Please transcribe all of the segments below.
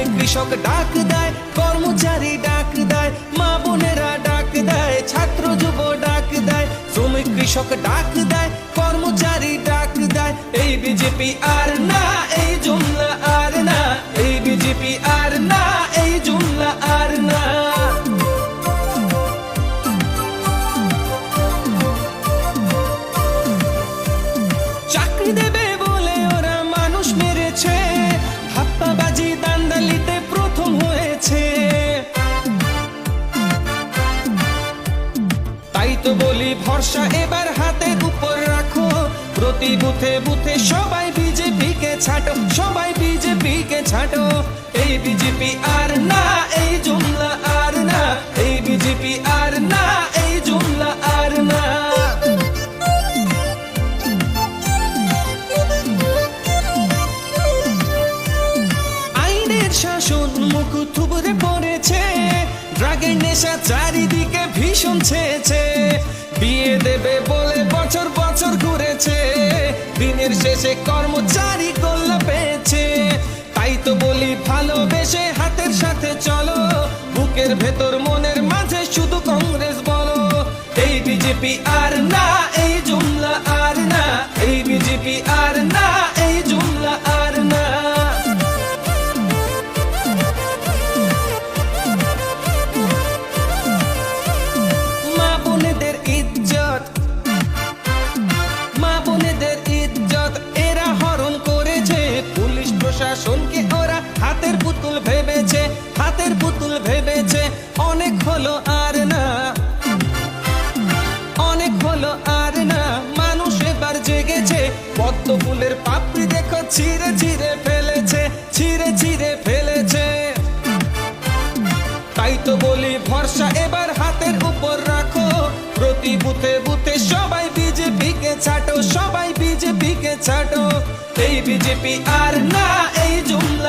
শ্রমিক কৃষক ডাক দেয়, কর্মচারী ডাক দেয়, মা বোনেরা ডাক দেয়, ছাত্র যুব ডাক দেয়, শ্রমিক কৃষক ডাক দেয়, কর্মচারী ডাক দেয়। এই বিজেপি আর না, এই জুমলা আর না, এই বিজেপি আর না, এই জুমলা আর না। চাকরি দেবে ভরসা এবার হাতের উপর রাখো। প্রতি বুথে বুথে সবাই বিজেপি কে ছাটো, সবাই বিজেপি কে ছাটো। এই বিজেপি আর না, এই জুমলা আর না, এই বিজেপি আর না, এই জুমলা আর না। আইনের শাসন পড়েছে, ড্রাগের নেশা চারিদিকে ভীষণ ছেয়েছে বিয়ে দেবে বলে বছর বছর ঘুরেছে। দিনের শেষে কর্মচারী কল্লা পেয়েছে। তাই তো বলি ভালোবেসে হাতের সাথে চলো। বুকের ভেতর মনের মাঝে শুধু কংগ্রেস বলো। এই বিজেপি আর না, এই জুমলা আর না, এই বিজেপি আর না ফুলের পাপড়ি দেখো, ছিঁড়ে ছিঁড়ে ফেলেছে, ছিঁড়ে ছিঁড়ে ফেলেছে। তাই তো বলি ভরসা এবার হাতের উপর রাখো। প্রতি বুথে বুথে সবাই বিজেপি কে ছাটো, সবাই বিজেপি কে ছাটো। এই বিজেপি আর না, এই জুমলা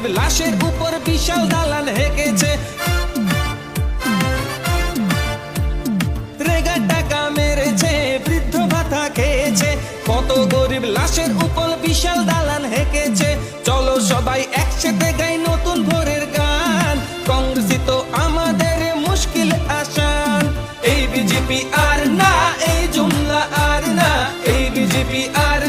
গরিব লাশের উপর বিশাল দালান হেঁকেছে। গরিব লাশের উপর বিশাল দালান হেঁকেছে। চলো সবাই একসাথে গাই নতুন ভোরের গান। কংগ্রেসই তো আমাদের মুশকিল আসান। এই বিজেপি আর না, এই জুমলা আর না, এই বিজেপি আর